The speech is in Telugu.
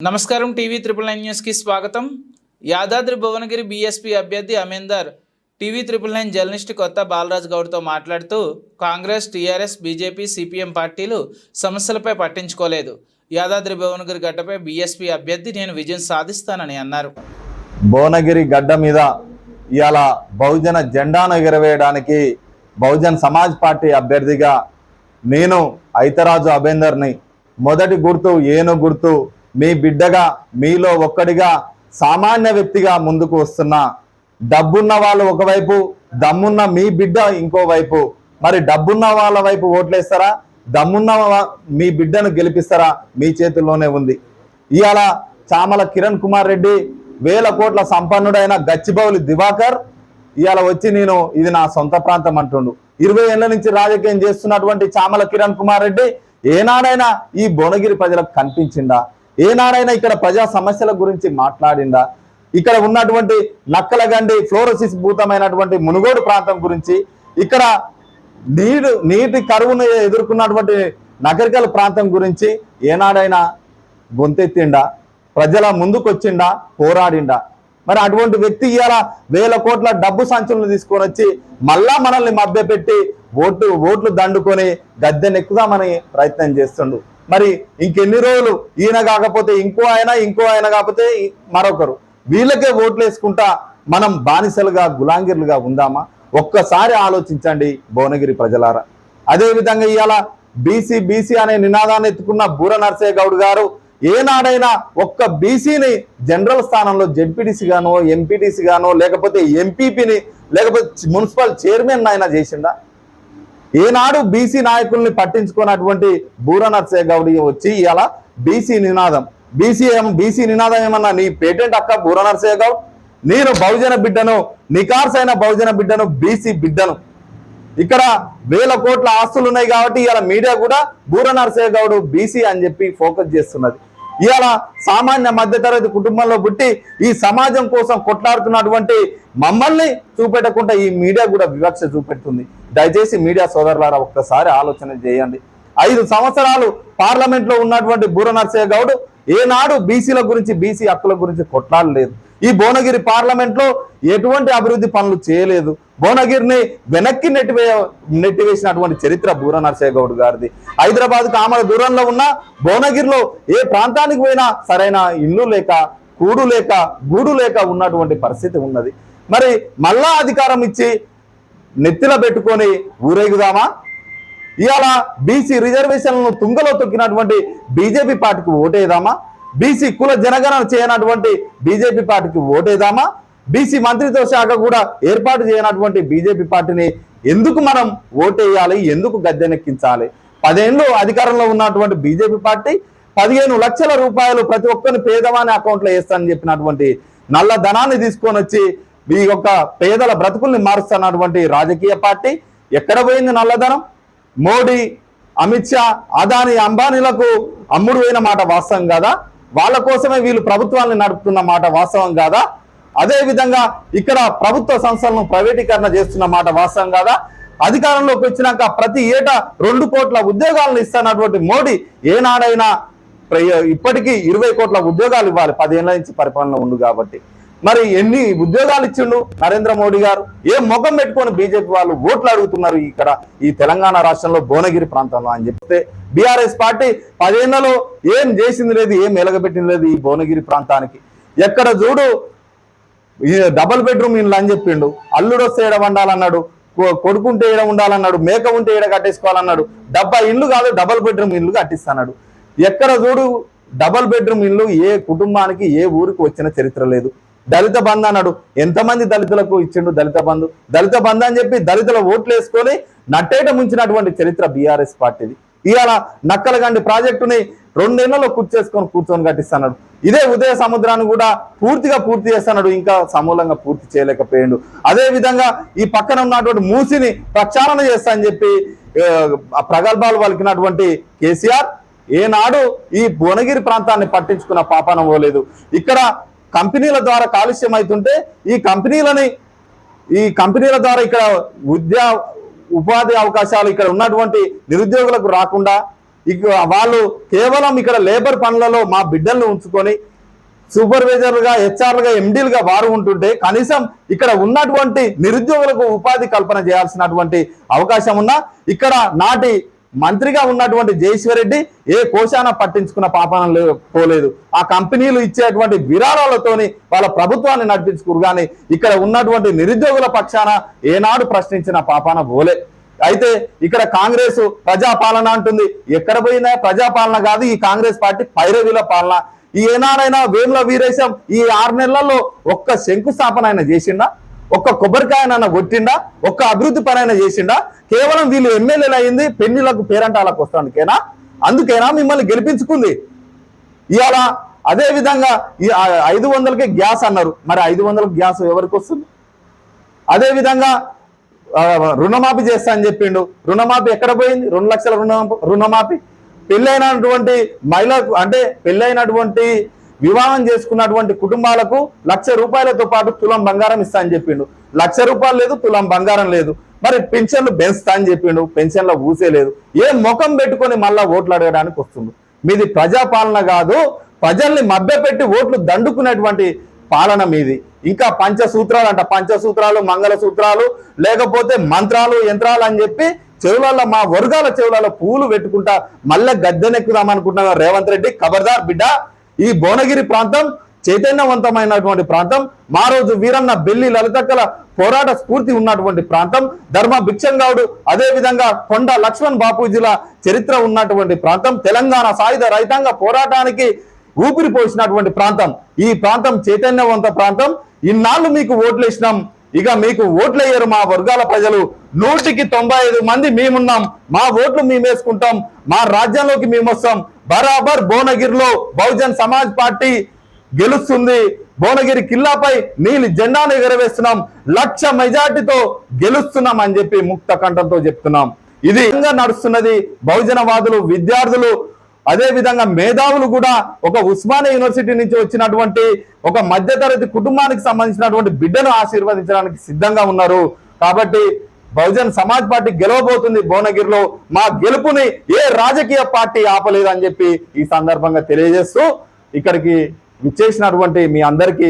నమస్కారం టీవీ త్రిపుల్ నైన్ న్యూస్కి స్వాగతం. యాదాద్రి భువనగిరి బీఎస్పీ అభ్యర్థి Amender TV triple nine journalist Kotha Balraj గౌడ్తో మాట్లాడుతూ కాంగ్రెస్ టీఆర్ఎస్ బీజేపీ సిపిఎం పార్టీలు సమస్యలపై పట్టించుకోలేదు. యాదాద్రి భువనగిరి గడ్డపై బీఎస్పీ అభ్యర్థి నేను విజయం సాధిస్తానని అన్నారు. భువనగిరి గడ్డ మీద ఇవాళ బహుజన జెండాను ఎగరవేయడానికి బహుజన్ సమాజ్ పార్టీ అభ్యర్థిగా నేను ఐతరాజు అభేందర్ని మొదటి గుర్తు ఏను గుర్తు మీ బిడ్డగా మీలో ఒక్కడిగా సామాన్య వ్యక్తిగా ముందుకు వస్తున్నా డబ్బున్న వాళ్ళు ఒకవైపు దమ్మున్న మీ బిడ్డ ఇంకోవైపు. మరి డబ్బున్న వాళ్ళ వైపు ఓట్లేస్తారా? దమ్మున్న మీ బిడ్డను గెలిపిస్తారా? మీ చేతుల్లోనే ఉంది. ఇవాళ చామల కిరణ్ కుమార్ రెడ్డి వేల కోట్ల సంపన్నుడైన గచ్చిబౌలి దివాకర్ ఇవాళ వచ్చి నేను ఇది నా సొంత ప్రాంతం అంటుండు. ఇరవై ఏళ్ళ నుంచి రాజకీయం చేస్తున్నటువంటి చామల కిరణ్ కుమార్ రెడ్డి ఏనాడైనా ఈ భువనగిరి ప్రజలకు కనిపించిందా ఏనాడైనా ఇక్కడ ప్రజా సమస్యల గురించి మాట్లాడిందా? ఇక్కడ ఉన్నటువంటి నక్కలగండి ఫ్లోరోసిస్ భూతమైనటువంటి మునుగోడు ప్రాంతం గురించి ఇక్కడ నీరు నీటి కరువును ఎదుర్కొన్నటువంటి నగరికల ప్రాంతం గురించి ఏనాడైనా గొంతెత్తిండా? ప్రజల ముందుకొచ్చిండా? పోరాడిండా? మరి అటువంటి వ్యక్తి ఇవాళ వేల కోట్ల డబ్బు సంచులను తీసుకొని వచ్చి మళ్ళా మనల్ని మభ్యపెట్టి ఓట్లు ఓట్లు దండుకొని గద్దెనెక్కుదామని ప్రయత్నం చేస్తుండు. మరి ఇంకెన్ని రోజులు ఈయన కాకపోతే ఇంకో ఆయన ఇంకో ఆయన కాకపోతే మరొకరు. వీళ్ళకే ఓట్లు వేసుకుంటా మనం బానిసలుగా గులాంగిర్లుగా ఉందామా? ఒక్కసారి ఆలోచించండి భువనగిరి ప్రజలారా. అదే విధంగా ఇవాళ బీసీ బీసీ అనే నినాదాన్ని ఎత్తుకున్న బూర నర్సయ్య గౌడ్ గారు ఏనాడైనా ఒక్క బీసీని జనరల్ స్థానంలో జడ్పీటీసీగానో గానో ఎంపీటీసీ గానో లేకపోతే ఎంపీపీని లేకపోతే మున్సిపల్ చైర్మన్ అయినా చేసిందా? ఏనాడు బీసీ నాయకుల్ని పట్టించుకున్నటువంటి బూర నర్సే గౌడి వచ్చి ఇవాళ బీసీ నినాదం. బీసీ ఏం బీసీ నినాదం ఏమన్నా నీ పేటెంట్ అక్క బూర నర్సే గౌడ్ నేను బహుజన బిడ్డను నికార్సైన బహుజన బిడ్డను బీసీ బిడ్డను. ఇక్కడ వేల కోట్ల ఆస్తులు ఉన్నాయి కాబట్టి ఇవాళ మీడియా కూడా బూర నరసయ్య గౌడ్ బీసీ అని చెప్పి ఫోకస్ చేస్తున్నది. ఇవాళ సామాన్య మధ్యతరగతి కుటుంబంలో పుట్టి ఈ సమాజం కోసం కొట్లాడుతున్నటువంటి మమ్మల్ని చూపెట్టకుండా ఈ మీడియా కూడా వివక్ష చూపెడుతుంది. దయచేసి మీడియా సోదరులారా ఒక్కసారి ఆలోచన చేయండి. ఐదు సంవత్సరాలు పార్లమెంట్లో ఉన్నటువంటి బూర నరసయ్య గౌడ్ ఏనాడు బీసీల గురించి బీసీ హక్కుల గురించి కొట్లాడలేదు. ఈ భువనగిరి పార్లమెంట్లో ఎటువంటి అభివృద్ధి పనులు చేయలేదు. భువనగిరిని వెనక్కి నెట్టివే నెట్టివేసినటువంటి చరిత్ర బూర నరసయ్య గౌడ్ గారిది. హైదరాబాద్ ఆమె దూరంలో ఉన్న భువనగిరిలో ఏ ప్రాంతానికి పోయినా సరైన ఇల్లు లేక కూడు లేక గూడు లేక ఉన్నటువంటి పరిస్థితి ఉన్నది. మరి మళ్ళా అధికారం ఇచ్చి నెత్తిన పెట్టుకొని ఊరేగుదామా? ఇవాళ బీసీ రిజర్వేషన్లను తుంగలో తొక్కినటువంటి బీజేపీ పార్టీకి ఓటేదామా బీసీ కుల జనగణన చేయనటువంటి బీజేపీ పార్టీకి ఓటేదామా బీసీ మంత్రిత్వ శాఖ కూడా ఏర్పాటు చేయనటువంటి బీజేపీ పార్టీని ఎందుకు మనం ఓటేయాలి? ఎందుకు గద్దెనెక్కించాలి? పదేళ్ళు అధికారంలో ఉన్నటువంటి బీజేపీ పార్టీ పదిహేను లక్షల రూపాయలు ప్రతి ఒక్కరిని పేదవాని అకౌంట్లో వేస్తానని చెప్పినటువంటి నల్ల ధనాన్ని తీసుకొని వచ్చి ఈ యొక్క పేదల బ్రతుకుల్ని మారుస్తున్నటువంటి రాజకీయ పార్టీ ఎక్కడ పోయింది నల్లధనం మోడీ అమిత్ షా అదాని అంబానీలకు అమ్ముడు పోయిన మాట వాస్తవం కాదా? వాళ్ళ కోసమే వీళ్ళు ప్రభుత్వాన్ని నడుపుతున్న మాట వాస్తవం కాదా? అదే విధంగా ఇక్కడ ప్రభుత్వ సంస్థలను ప్రైవేటీకరణ చేస్తున్న మాట వాస్తవం కాదా? అధికారంలోకి వచ్చినాక ప్రతి ఏటా రెండు కోట్ల ఉద్యోగాలను ఇస్తున్నటువంటి మోడీ ఏనాడైనా ఇప్పటికీ ఇరవై కోట్ల ఉద్యోగాలు ఇవ్వాలి. పదిహేనుల నుంచి పరిపాలన ఉంది కాబట్టి. మరి ఎన్ని ఉద్యోగాలు ఇచ్చిండు నరేంద్ర మోడీ గారు? ఏ ముఖం పెట్టుకొని బీజేపీ వాళ్ళు ఓట్లు అడుగుతున్నారు ఇక్కడ ఈ తెలంగాణ రాష్ట్రంలో భువనగిరి ప్రాంతంలో అని చెప్తే బీఆర్ఎస్ పార్టీ పదేళ్ళలో ఏం చేసింది లేదు ఏం ఎలగబెట్టింది లేదు ఈ భువనగిరి ప్రాంతానికి. ఎక్కడ చూడు డబల్ బెడ్రూమ్ ఇల్లు అని చెప్పిండు. అల్లుడు వస్తే ఏడ వండాలన్నాడు. కొడుకుంటే ఏడ ఉండాలన్నాడు. మేక ఉంటే ఏడ కట్టేసుకోవాలన్నాడు. డబ్బా ఇల్లు కాదు డబల్ బెడ్రూమ్ ఇల్లు కట్టిస్తాడు ఎక్కడ చూడు డబల్ బెడ్రూమ్ ఇల్లు ఏ కుటుంబానికి ఏ ఊరికి వచ్చిన చరిత్ర లేదు. దళిత బంధు అన్నాడు. ఎంతమంది దళితులకు ఇచ్చిండు దళిత బంధు దళిత బంధు అని చెప్పి దళితుల ఓట్లు వేసుకొని నట్టేట ముంచినటువంటి చరిత్ర బీఆర్ఎస్ పార్టీది. ఇవాళ నక్కలగండి ప్రాజెక్టుని రెండేళ్ళలో చేసుకొని కూర్చొని కట్టిస్తున్నాడు. ఇదే ఉదయ సముద్రాన్ని కూడా పూర్తిగా పూర్తి చేస్తున్నాడు. ఇంకా సమూలంగా పూర్తి చేయలేకపోయాడు. అదే విధంగా ఈ పక్కన ఉన్నటువంటి మూసిని ప్రక్షాళన చేస్తా అని చెప్పి ప్రగల్భాలు పలికినటువంటి కేసీఆర్ ఏనాడు ఈ భువనగిరి ప్రాంతాన్ని పట్టించుకున్న పాపనం పోలేదు. ఇక్కడ కంపెనీల ద్వారా కాలుష్యం అవుతుంటే ఈ కంపెనీలని ఈ కంపెనీల ద్వారా ఇక్కడ ఉద్యా ఉపాధి అవకాశాలు ఇక్కడ ఉన్నటువంటి నిరుద్యోగులకు రాకుండా ఇక వాళ్ళు కేవలం ఇక్కడ లేబర్ పనులలో మా బిడ్డలను ఉంచుకొని సూపర్వైజర్లుగా హెచ్ఆర్లుగా ఎండీలుగా వారు ఉంటుంటే కనీసం ఇక్కడ ఉన్నటువంటి నిరుద్యోగులకు ఉపాధి కల్పన చేయాల్సినటువంటి అవకాశం ఉన్నా ఇక్కడ నాటి మంత్రిగా ఉన్నటువంటి జయేశ్వరరెడ్డి ఏ కోశాన పట్టించుకున్న పాపాన లే- పోలేదు. ఆ కంపెనీలు ఇచ్చేటువంటి విరాళాలతోని వాళ్ళ ప్రభుత్వాన్ని నడిపించుకురు కానీ ఇక్కడ ఉన్నటువంటి నిరుద్యోగుల పక్షాన ఏనాడు ప్రశ్నించిన పాపాన పోలే. అయితే ఇక్కడ కాంగ్రెస్ ప్రజాపాలన అంటుంది. ఎక్కడ పోయినా ప్రజాపాలన కాదు ఈ కాంగ్రెస్ పార్టీ పైరవీల పాలన. ఈ ఏనాడైనా వేముల వీరేశం ఈ ఆరు నెలల్లో ఒక్క శంకుస్థాపన ఆయన చేసిండా? ఒక్క కొబ్బరికాయనైనా కొట్టిండా? ఒక్క అభివృద్ధి పనైనా చేసిండా? కేవలం వీళ్ళు ఎమ్మెల్యేలు అయింది పెళ్ళిలకు పేరంటాలకు వస్తానికేనా? అందుకేనా మిమ్మల్ని గెలిపించుకుంది? ఇవాళ అదే విధంగా ఈ ఐదు వందలకే గ్యాస్ అన్నారు. మరి ఐదు వందలకు గ్యాస్ ఎవరికి వస్తుంది? అదే విధంగా రుణమాఫీ చేస్తా అని చెప్పిండు. రుణమాఫీ ఎక్కడ పోయింది? రెండు లక్షల రుణ రుణమాఫీ. పెళ్ళైనటువంటి మహిళలకు అంటే పెళ్ళైనటువంటి వివాహం చేసుకున్నటువంటి కుటుంబాలకు లక్ష రూపాయలతో పాటు తులం బంగారం ఇస్తా అని చెప్పిండు. లక్ష రూపాయలు లేదు తులం బంగారం లేదు. మరి పెన్షన్లు పెంచుతా అని చెప్పిండు. పెన్షన్ల ఊసే లేదు. ఏ ముఖం పెట్టుకొని మళ్ళా ఓట్లు అడగడానికి వస్తుంది మీది ప్రజాపాలన కాదు ప్రజల్ని మభ్యపెట్టి ఓట్లు దండుకునేటువంటి పాలన మీది. ఇంకా పంచసూత్రాలు అంట. పంచసూత్రాలు మంగళ సూత్రాలు లేకపోతే మంత్రాలు యంత్రాలు అని చెప్పి చెవులలో మా వర్గాల చెవులలో పూలు పెట్టుకుంటా మళ్ళీ గద్దెనెక్కుదాం అనుకుంటున్నా రేవంత్ రెడ్డి. ఖబర్దార్ బిడ్డ ఈ భువనగిరి ప్రాంతం చైతన్యవంతమైనటువంటి ప్రాంతం. మా రోజు వీరన్న బెల్లి లలితక్కల పోరాట స్ఫూర్తి ఉన్నటువంటి ప్రాంతం. ధర్మ భిక్షంగౌడు అదేవిధంగా కొండ లక్ష్మణ్ బాపూజీల చరిత్ర ఉన్నటువంటి ప్రాంతం. తెలంగాణ సాయుధ రైతాంగ పోరాటానికి ఊపిరి పోసినటువంటి ప్రాంతం. ఈ ప్రాంతం చైతన్యవంత ప్రాంతం. ఇన్నాళ్ళు మీకు ఓట్లు వేసినాం ఇక మీకు ఓట్లయ్యారు మా వర్గాల ప్రజలు. నూటికి తొంభై ఐదు మంది మేమున్నాం. మా ఓట్లు మేము వేసుకుంటాం మా రాజ్యంలోకి మేము వస్తాం బరాబర్ భువనగిరిలో బహుజన్ సమాజ్ పార్టీ గెలుస్తుంది. భువనగిరి కిల్లాపై నీలి జెండాను ఎగరవేస్తున్నాం. లక్ష మెజార్టీతో గెలుస్తున్నాం అని చెప్పి ముక్త కంఠంతో చెప్తున్నాం. ఇది విధంగా నడుస్తున్నది బహుజనవాదులు విద్యార్థులు అదే విధంగా మేధావులు కూడా ఒక ఉస్మానియా యూనివర్సిటీ నుంచి వచ్చినటువంటి ఒక మధ్యతరగతి కుటుంబానికి సంబంధించినటువంటి బిడ్డను ఆశీర్వదించడానికి సిద్ధంగా ఉన్నారు. కాబట్టి బహుజన్ సమాజ్ పార్టీ గెలవబోతుంది భువనగిరిలో. మా గెలుపుని ఏ రాజకీయ పార్టీ ఆపలేదు అని చెప్పి ఈ సందర్భంగా తెలియజేస్తూ ఇక్కడికి విచ్చేసినటువంటి మీ అందరికీ